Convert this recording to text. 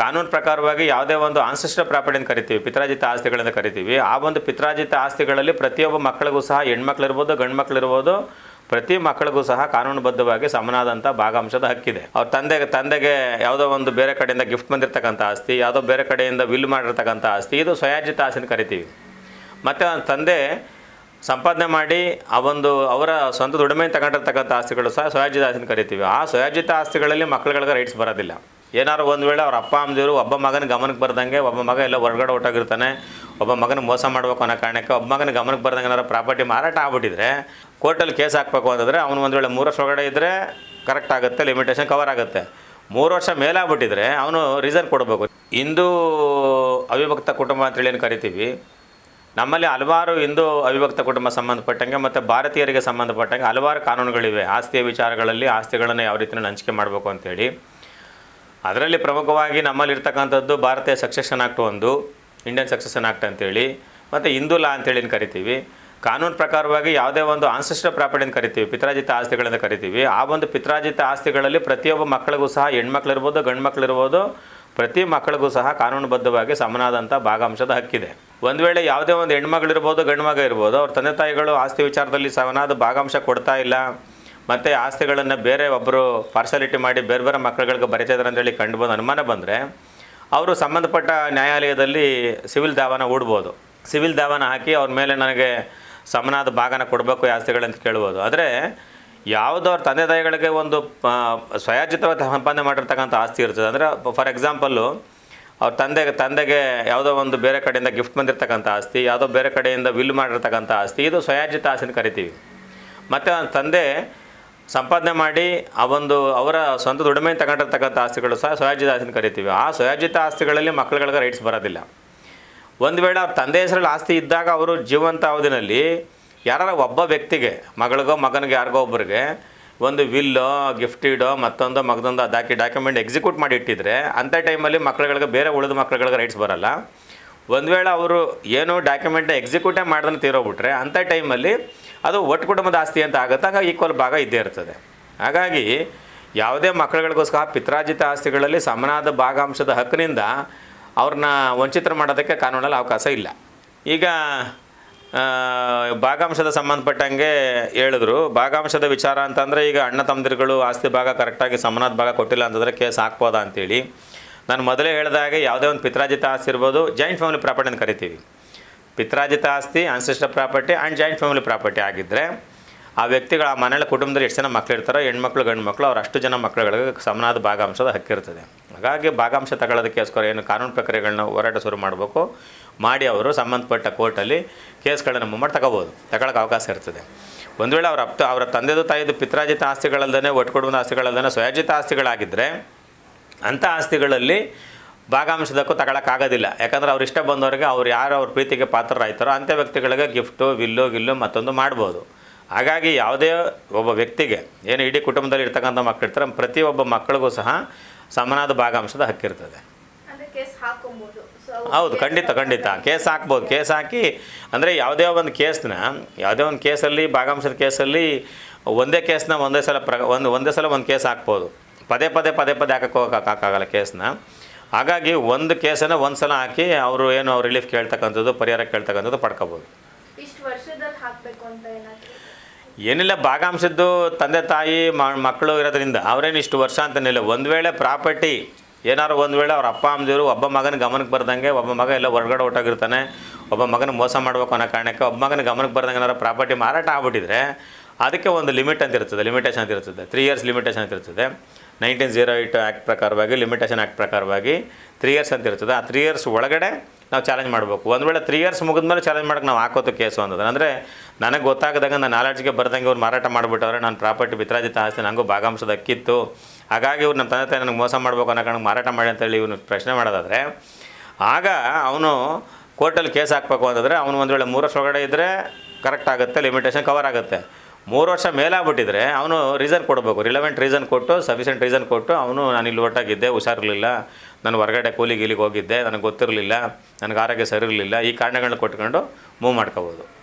ಕಾನೂನು ಪ್ರಕಾರವಾಗಿ ಯಾವುದೇ ಒಂದು ಆನ್ಸೆಸ್ಟರ್ ಪ್ರಾಪರ್ಟಿ ಅಂತ ಕರಿತೀವಿ ಪಿತ್ರಾಜಿತ ಆಸ್ತಿಗಳನ್ನು ಕರಿತೀವಿ. ಆ ಒಂದು ಪಿತ್ರಾಜಿತ ಆಸ್ತಿಗಳಲ್ಲಿ ಪ್ರತಿಯೊಬ್ಬ ಮಕ್ಕಳಿಗೂ ಸಹ ಹೆಣ್ಮಕ್ಳಿರ್ಬೋದು ಗಂಡು ಮಕ್ಕಳಿರ್ಬೋದು ಪ್ರತಿ ಮಕ್ಕಳಿಗೂ ಸಹ ಕಾನೂನುಬದ್ಧವಾಗಿ ಸಮನಾದಂಥ ಭಾಗಾಂಶದ ಹಕ್ಕಿದೆ. ಅವ್ರ ತಂದೆಗೆ ತಂದೆಗೆ ಯಾವುದೋ ಒಂದು ಬೇರೆ ಕಡೆಯಿಂದ ಗಿಫ್ಟ್ ಬಂದಿರತಕ್ಕಂಥ ಆಸ್ತಿ, ಯಾವುದೋ ಬೇರೆ ಕಡೆಯಿಂದ ವಿಲ್ ಮಾಡಿರ್ತಕ್ಕಂಥ ಆಸ್ತಿ, ಇದು ಸ್ವಯಾಜಿತ ಆಸ್ತಿ ಕರಿತೀವಿ. ಮತ್ತು ತಂದೆ ಸಂಪಾದನೆ ಮಾಡಿ ಆ ಒಂದು ಅವರ ಸ್ವಂತ ದುಡಿಮೆ ತಗೊಂಡಿರ್ತಕ್ಕಂಥ ಆಸ್ತಿಗಳು ಸಹ ಸ್ವಯಾಜಿತ ಆಸ್ತಿ ಕರಿತೀವಿ. ಆ ಸ್ವಯಾಜಿತ ಆಸ್ತಿಗಳಲ್ಲಿ ಮಕ್ಕಳುಗಳಿಗೆ ರೈಟ್ಸ್ ಬರೋದಿಲ್ಲ. ಏನಾದ್ರು ಒಂದು ವೇಳೆ ಅವ್ರ ಅಪ್ಪ, ಅಮ್ಮದಿರು ಒಬ್ಬ ಮಗನ ಗಮನಕ್ಕೆ ಬರ್ದಂಗೆ, ಒಬ್ಬ ಮಗ ಎಲ್ಲ ಹೊರಗಡೆ ಹೊಟ್ಟೋಗಿರ್ತಾನೆ ಒಬ್ಬ ಮಗನ ಮೋಸ ಮಾಡಬೇಕು ಅನ್ನೋ ಕಾರಣಕ್ಕೆ ಒಬ್ಬ ಮಗನ ಗಮನಕ್ಕೆ ಬರ್ದಂಗೆ ಏನಾರು ಪ್ರಾಪರ್ಟಿ ಮಾರಾಟ ಆಗ್ಬಿಟ್ಟಿದ್ರೆ, ಕೋರ್ಟಲ್ಲಿ ಕೇಸ್ ಹಾಕಬೇಕು ಅಂತಂದರೆ ಅವನು ಒಂದು ವೇಳೆ ಮೂರು ವರ್ಷ ಒಳಗಡೆ ಇದ್ದರೆ ಕರೆಕ್ಟ್ ಆಗುತ್ತೆ ಲಿಮಿಟೇಷನ್ ಕವರ್ ಆಗುತ್ತೆ. ಮೂರು ವರ್ಷ ಮೇಲಾಗ್ಬಿಟ್ಟಿದ್ರೆ ಅವನು ರೀಸನ್ ಕೊಡಬೇಕು. ಹಿಂದೂ ಅವಿಭಕ್ತ ಕುಟುಂಬ ಅಂತೇಳಿ ಏನು ಕರಿತೀವಿ? ನಮ್ಮಲ್ಲಿ ಹಲವಾರು ಹಿಂದೂ ಅವಿಭಕ್ತ ಕುಟುಂಬ ಸಂಬಂಧಪಟ್ಟಂಗೆ ಮತ್ತು ಭಾರತೀಯರಿಗೆ ಸಂಬಂಧಪಟ್ಟಂಗೆ ಹಲವಾರು ಕಾನೂನುಗಳಿವೆ. ಆಸ್ತಿಯ ವಿಚಾರಗಳಲ್ಲಿ ಆಸ್ತಿಗಳನ್ನು ಯಾವ ರೀತಿಯಲ್ಲಿ ಹಂಚಿಕೆ ಮಾಡಬೇಕು ಅಂತೇಳಿ ಅದರಲ್ಲಿ ಪ್ರಮುಖವಾಗಿ ನಮ್ಮಲ್ಲಿರ್ತಕ್ಕಂಥದ್ದು ಭಾರತೀಯ ಸಕ್ಸೆಷನ್ ಆಕ್ಟ್ ಒಂದು, ಇಂಡಿಯನ್ ಸಕ್ಸೆಷನ್ ಆಕ್ಟ್ ಅಂತೇಳಿ, ಮತ್ತು ಹಿಂದೂ ಲಾ ಅಂತೇಳಿ ಕರಿತೀವಿ. ಕಾನೂನು ಪ್ರಕಾರವಾಗಿ ಯಾವುದೇ ಒಂದು ಆನ್ಸೆಸ್ಟರ್ ಪ್ರಾಪರ್ಟಿ ಅಂತ ಕರಿತೀವಿ ಪಿತ್ರಾಜಿತ ಆಸ್ತಿಗಳನ್ನು ಕರಿತೀವಿ. ಆ ಒಂದು ಪಿತ್ರಾಜಿತ ಆಸ್ತಿಗಳಲ್ಲಿ ಪ್ರತಿಯೊಬ್ಬ ಮಕ್ಕಳಿಗೂ ಸಹ ಹೆಣ್ಮಕ್ಳಿರ್ಬೋದು ಗಂಡು ಮಕ್ಕಳಿರ್ಬೋದು ಪ್ರತಿ ಮಕ್ಕಳಿಗೂ ಸಹ ಕಾನೂನುಬದ್ಧವಾಗಿ ಸಮನಾದಂಥ ಭಾಗಾಂಶದ ಹಕ್ಕಿದೆ. ಒಂದು ವೇಳೆ ಯಾವುದೇ ಒಂದು ಹೆಣ್ಮಗಳಿರ್ಬೋದು ಗಂಡು ಮಗ ಇರ್ಬೋದು, ಅವ್ರ ತಂದೆ ತಾಯಿಗಳು ಆಸ್ತಿ ವಿಚಾರದಲ್ಲಿ ಸಮನಾದ ಭಾಗಾಂಶ ಕೊಡ್ತಾ ಇಲ್ಲ ಮತ್ತು ಆಸ್ತಿಗಳನ್ನು ಬೇರೆ ಒಬ್ಬರು ಪಾರ್ಸಾಲಿಟಿ ಮಾಡಿ ಬೇರೆ ಬೇರೆ ಮಕ್ಕಳುಗಳಿಗೆ ಬರೀತಾ ಇದ್ದಾರೆ ಅಂತೇಳಿ ಕಂಡು ಬಂದು ಅನುಮಾನ ಬಂದರೆ ಅವರು ಸಂಬಂಧಪಟ್ಟ ನ್ಯಾಯಾಲಯದಲ್ಲಿ ಸಿವಿಲ್ ದಾವಾನ ಹೂಡ್ಬೋದು. ಸಿವಿಲ್ ದಾವಾನ ಹಾಕಿ ಅವ್ರ ಮೇಲೆ ನನಗೆ ಸಮನಾದ ಭಾಗನ ಕೊಡಬೇಕು ಆಸ್ತಿಗಳಂತ ಕೇಳ್ಬೋದು. ಆದರೆ ಯಾವುದೋ ಅವ್ರ ತಂದೆ ತಾಯಿಗಳಿಗೆ ಒಂದು ಆ, ಸ್ವಯಾರ್ಜಿತವಾಗಿ ಸಂಪಾದನೆ ಮಾಡಿರ್ತಕ್ಕಂಥ ಆಸ್ತಿ ಇರ್ತದೆ. ಅಂದರೆ ಫಾರ್ ಎಕ್ಸಾಂಪಲ್ಲು ಅವ್ರ ತಂದೆಗೆ ತಂದೆಗೆ ಯಾವುದೋ ಒಂದು ಬೇರೆ ಕಡೆಯಿಂದ ಗಿಫ್ಟ್ ಬಂದಿರತಕ್ಕಂಥ ಆಸ್ತಿ ಯಾವುದೋ ಬೇರೆ ಕಡೆಯಿಂದ ವಿಲ್ ಮಾಡಿರ್ತಕ್ಕಂಥ ಆಸ್ತಿ ಇದು ಸ್ವಯಾಜಿತ ಆಸ್ತಿ ಕರಿತೀವಿ. ಮತ್ತು ಅವನ ತಂದೆ ಸಂಪಾದನೆ ಮಾಡಿ ಆ ಒಂದು ಅವರ ಸ್ವಂತ ದುಡಿಮೆ ತಗೊಂಡಿರ್ತಕ್ಕಂಥ ಆಸ್ತಿಗಳು ಸಹ ಸ್ವಯಾಜಿತ ಆಸ್ತಿ ಕರಿತೀವಿ. ಆ ಸ್ವಯಾಜಿತ ಆಸ್ತಿಗಳಲ್ಲಿ ಮಕ್ಕಳುಗಳಿಗೆ ರೈಟ್ಸ್ ಬರೋದಿಲ್ಲ. ಒಂದು ವೇಳೆ ಅವ್ರ ತಂದೆ ಹೆಸರಲ್ಲಿ ಆಸ್ತಿ ಇದ್ದಾಗ ಅವರು ಜೀವಂತ ಅವಧಿನಲ್ಲಿ ಯಾರ ಒಬ್ಬ ವ್ಯಕ್ತಿಗೆ, ಮಗಳಿಗೋ, ಮಗನಿಗೆ, ಯಾರಿಗೋ ಒಬ್ಬರಿಗೆ ಒಂದು ವಿಲ್ಲೋ ಗಿಫ್ಟಿಡೋ ಮತ್ತೊಂದು, ಮಗದೊಂದು, ಅದಾಕಿ ಡಾಕ್ಯುಮೆಂಟ್ ಎಕ್ಸಿಕ್ಯೂಟ್ ಮಾಡಿ ಇಟ್ಟಿದ್ರೆ ಅಂಥ ಟೈಮಲ್ಲಿ ಮಕ್ಕಳುಗಳಿಗೆ, ಬೇರೆ ಉಳಿದ ಮಕ್ಕಳುಗಳಿಗೆ ರೈಟ್ಸ್ ಬರಲ್ಲ. ಒಂದು ವೇಳೆ ಅವರು ಏನು ಡಾಕ್ಯುಮೆಂಟ್ನ ಎಕ್ಸಿಕ್ಯೂಟೇ ಮಾಡ್ದನ್ನು ತೀರೋಗ್ಬಿಟ್ರೆ ಅಂಥ ಟೈಮಲ್ಲಿ ಅದು ಒಟ್ಟು ಕುಟುಂಬದ ಆಸ್ತಿ ಅಂತ ಆಗುತ್ತೆ. ಆಗ ಈಕ್ವಲ್ ಭಾಗ ಇದ್ದೇ ಇರ್ತದೆ. ಹಾಗಾಗಿ ಯಾವುದೇ ಮಕ್ಕಳುಗಳಿಗೋಸ್ಕರ ಪಿತ್ರಾಜಿತ ಆಸ್ತಿಗಳಲ್ಲಿ ಸಮನಾದ ಭಾಗಾಂಶದ ಹಕ್ಕಿನಿಂದ ಅವ್ರನ್ನ ವಂಚಿತರ ಮಾಡೋದಕ್ಕೆ ಕಾನೂನಲ್ಲಿ ಅವಕಾಶ ಇಲ್ಲ. ಈಗ ಭಾಗಾಂಶದ ಸಂಬಂಧಪಟ್ಟಂಗೆ ಹೇಳಿದ್ರು. ಭಾಗಾಂಶದ ವಿಚಾರ ಅಂತಂದರೆ ಈಗ ಅಣ್ಣ ತಮ್ಮದಿರುಗಳು ಆಸ್ತಿ ಭಾಗ ಕರೆಕ್ಟಾಗಿ ಸಮನಾದ ಭಾಗ ಕೊಟ್ಟಿಲ್ಲ ಅಂತಂದರೆ ಕೇಸ್ ಹಾಕ್ಬೋದಾ ಅಂತೇಳಿ. ನಾನು ಮೊದಲೇ ಹೇಳಿದಾಗೆ ಯಾವುದೇ ಒಂದು ಪಿತ್ರಾಜಿತ ಆಸ್ತಿ ಇರ್ಬೋದು ಜಾಯಿಂಟ್ ಫ್ಯಾಮಿಲಿ ಪ್ರಾಪರ್ಟಿ ಅಂತ ಕರಿತೀವಿ. ಪಿತ್ರಾಜಿತ ಆಸ್ತಿ ancestor property and joint family property ಆಗಿದ್ದರೆ ಆ ವ್ಯಕ್ತಿಗಳ ಆ ಮನೆಯ ಕುಟುಂಬದಲ್ಲಿ ಎಷ್ಟು ಜನ ಮಕ್ಕಳಿರ್ತಾರೋ ಹೆಣ್ಮಕ್ಳು, ಗಂಡು ಮಕ್ಕಳು ಅವ್ರು ಅಷ್ಟು ಜನ ಮಕ್ಕಳುಗಳಿಗೆ ಸಮನಾದ ಭಾಗಾಂಶದ ಹಕ್ಕಿರ್ತದೆ ಹಾಗಾಗಿ ಭಾಗಾಂಶ ತಗೊಳ್ಳೋದಕ್ಕೋಸ್ಕರ ಏನು ಕಾನೂನು ಪ್ರಕ್ರಿಯೆಗಳನ್ನ ಹೋರಾಟ ಶುರು ಮಾಡಬೇಕು. ಮಾಡಿ ಅವರು ಸಂಬಂಧಪಟ್ಟ ಕೋರ್ಟಲ್ಲಿ ಕೇಸ್ಗಳನ್ನು ಮಾಡಿ ತಗೋಬೋದು. ತಗೊಳ್ಳೋಕೆ ಅವಕಾಶ ಇರ್ತದೆ. ಒಂದು ವೇಳೆ ಅವ್ರ ಅಪ್ಪ, ಅವರ ತಂದೆದು, ತಾಯಿದು ಪಿತ್ರಾಜಿತ ಆಸ್ತಿಗಳಲ್ಲದೇ ಒಟ್ಟು ಕುಟುಂಬದ ಆಸ್ತಿಗಳಲ್ಲದೇ ಸ್ವಯಾಜಿತ ಆಸ್ತಿಗಳಾಗಿದ್ದರೆ ಅಂಥ ಆಸ್ತಿಗಳಲ್ಲಿ ಭಾಗಾಂಶದಕ್ಕೂ ತಗೊಳಕ್ಕಾಗೋದಿಲ್ಲ. ಯಾಕಂದರೆ ಅವ್ರು ಇಷ್ಟ ಬಂದವರಿಗೆ ಅವ್ರು ಯಾರು ಅವ್ರ ಪ್ರೀತಿಗೆ ಪಾತ್ರರಾಯ್ತಾರೋ ಅಂಥ ವ್ಯಕ್ತಿಗಳಿಗೆ ಗಿಫ್ಟು ವಿಲ್ಲು ಗಿಲ್ಲು ಮತ್ತೊಂದು ಮಾಡ್ಬೋದು. ಹಾಗಾಗಿ ಯಾವುದೇ ಒಬ್ಬ ವ್ಯಕ್ತಿಗೆ ಏನು ಇಡೀ ಕುಟುಂಬದಲ್ಲಿ ಇರ್ತಕ್ಕಂಥ ಮಕ್ಕಳಿರ್ತಾರೆ ಪ್ರತಿಯೊಬ್ಬ ಮಕ್ಕಳಿಗೂ ಸಹ ಸಮನಾದ ಭಾಗಾಂಶದ ಹಕ್ಕಿರ್ತದೆ ಹೌದು ಖಂಡಿತ ಖಂಡಿತ. ಕೇಸ್ ಹಾಕ್ಬೋದು. ಕೇಸ್ ಹಾಕಿ ಅಂದರೆ ಯಾವುದೇ ಒಂದು ಕೇಸ್ನ ಯಾವುದೇ ಒಂದು ಕೇಸಲ್ಲಿ ಭಾಗಾಂಶದ ಕೇಸಲ್ಲಿ ಒಂದೇ ಕೇಸ್ನ ಒಂದೇ ಸಲ ಪ್ರ ಒಂದು ಒಂದೇ ಸಲ ಒಂದು ಕೇಸ್ ಹಾಕ್ಬೋದು. ಪದೇ ಪದೇ ಪದೇ ಪದೇ ಹಾಕಕ್ಕೆ ಹಾಕೋಕ್ಕಾಗಲ್ಲ ಕೇಸನ್ನ ಹಾಗಾಗಿ ಒಂದು ಕೇಸನ್ನು ಒಂದು ಸಲ ಹಾಕಿ ಅವರು ಏನು ರಿಲೀಫ್ ಕೇಳ್ತಕ್ಕಂಥದ್ದು ಪರಿಹಾರ ಕೇಳ್ತಕ್ಕಂಥದ್ದು ಪಡ್ಕೋಬೋದು. ಏನಾದ್ರು? ಏನಿಲ್ಲ ಭಾಗಾಂಶದ್ದು ತಂದೆ ತಾಯಿ ಮಕ್ಕಳು ಇರೋದ್ರಿಂದ ಅವರೇನು ಇಷ್ಟು ವರ್ಷ ಅಂತನಿಲ್ಲ ಒಂದು ವೇಳೆ ಪ್ರಾಪರ್ಟಿ ಏನಾದ್ರು ಒಂದು ವೇಳೆ ಅವ್ರ ಅಪ್ಪ ಅಮ್ಮದಿರು ಒಬ್ಬ ಮಗನ ಗಮನಕ್ಕೆ ಬರ್ದಂಗೆ ಒಬ್ಬ ಮಗ ಎಲ್ಲ ಹೊರಗಡೆ ಹೊಟ್ಟೋಗಿರ್ತಾನೆ ಒಬ್ಬ ಮಗನ ಮೋಸ ಮಾಡಬೇಕು ಅನ್ನೋ ಕಾರಣಕ್ಕೆ ಒಬ್ಬ ಮಗನ ಗಮನಕ್ಕೆ ಬರ್ದಂಗೆ ಏನಾರು ಪ್ರಾಪರ್ಟಿ ಮಾರಾಟ ಆಗ್ಬಿಟ್ಟಿದ್ರೆ ಅದಕ್ಕೆ ಒಂದು ಲಿಮಿಟ್ ಅಂತ ಇರ್ತದೆ ಲಿಮಿಟೇಷನ್ ಅಂತ ಇರ್ತದೆ ತ್ರೀ ಇಯರ್ಸ್ ಲಿಮಿಟೇಷನ್ ಅಂತ ಇರ್ತದೆ. ನೈನ್ಟೀನ್ ಜೀರೋ ಏಯ್ಟ್ ಆ್ಯಕ್ಟ್ ಪ್ರಕಾರವಾಗಿ ಲಿಮಿಟೇಷನ್ ಆ್ಯಕ್ಟ್ ಪ್ರಕಾರವಾಗಿ ತ್ರೀ ಇಯರ್ಸ್ ಅಂತ ಇರ್ತದೆ. ಆ ತ್ರೀ ಇಯರ್ಸ್ ಒಳಗಡೆ ನಾವು ಚಾಲೆಂಜ್ ಮಾಡಬೇಕು. ಒಂದು ವೇಳೆ ತ್ರೀ ಇಯರ್ಸ್ ಮುಗಿದ ಮೇಲೆ ಚಾಲೆಂಜ್ ಮಾಡೋಕೆ ನಾವು ಹಾಕೋದು ಕೇಸು ಅಂತಂದ್ರೆ ಅಂದರೆ ನನಗೆ ಗೊತ್ತಾಗದಂಗೆ ನನ್ನ ನಾಲೆಡ್ಜ್ಗೆ ಬರ್ದಂಗೆ ಅವ್ರು ಮಾರಾಟ ಮಾಡಿಬಿಟ್ಟವ್ರೆ, ನಾನು ಪ್ರಾಪರ್ಟಿ ವಿತ್ರಾಜಿತ ಆಸ್ತಿ ನನಗೂ ಭಾಗಾಂಶದ ಅಕ್ಕಿತ್ತು ಹಾಗಾಗಿ ಇವ್ರು ನಮ್ಮ ತಂದೆ ತಾಯಿ ನನಗೆ ಮೋಸ ಮಾಡಬೇಕು ಅನ್ನೋ ಕಾರಣಕ್ಕೆ ಮಾರಾಟ ಮಾಡಿ ಅಂತೇಳಿ ಇವನು ಪ್ರಶ್ನೆ ಮಾಡೋದಾದರೆ, ಆಗ ಅವನು ಕೋರ್ಟಲ್ಲಿ ಕೇಸ್ ಹಾಕಬೇಕು ಅಂತಂದರೆ, ಅವನು ಒಂದು ವೇಳೆ ಮೂರು ವರ್ಷ ಒಳಗಡೆ ಇದ್ದರೆ ಕರೆಕ್ಟ್ ಆಗುತ್ತೆ ಲಿಮಿಟೇಷನ್ ಕವರ್ ಆಗುತ್ತೆ. ಮೂರು ವರ್ಷ ಮೇಲಾಗ್ಬಿಟ್ಟಿದ್ರೆ ಅವನು ರೀಸನ್ ಕೊಡಬೇಕು. ರಿಲೆವೆಂಟ್ ರೀಸನ್ ಕೊಟ್ಟು ಸಫಿಷಿಯೆಂಟ್ ರೀಸನ್ ಕೊಟ್ಟು ಅವನು, ನಾನು ಇಲ್ಲಿ ಒಟ್ಟಾಗಿದ್ದೆ, ಹುಷಾರಿರಲಿಲ್ಲ. ನಾನು ಹೊರಗಡೆ ಕೂಲಿ ಗೀಲಿಗೆ ಹೋಗಿದ್ದೆ. ನನಗೆ ಗೊತ್ತಿರಲಿಲ್ಲ. ನನಗೆ ಆರೋಗ್ಯ ಸರಿ ಇರಲಿಲ್ಲ ಈ ಕಾರಣಗಳನ್ನ ಕೊಟ್ಕೊಂಡು ಮೂವ್ ಮಾಡ್ಕೋಬೋದು.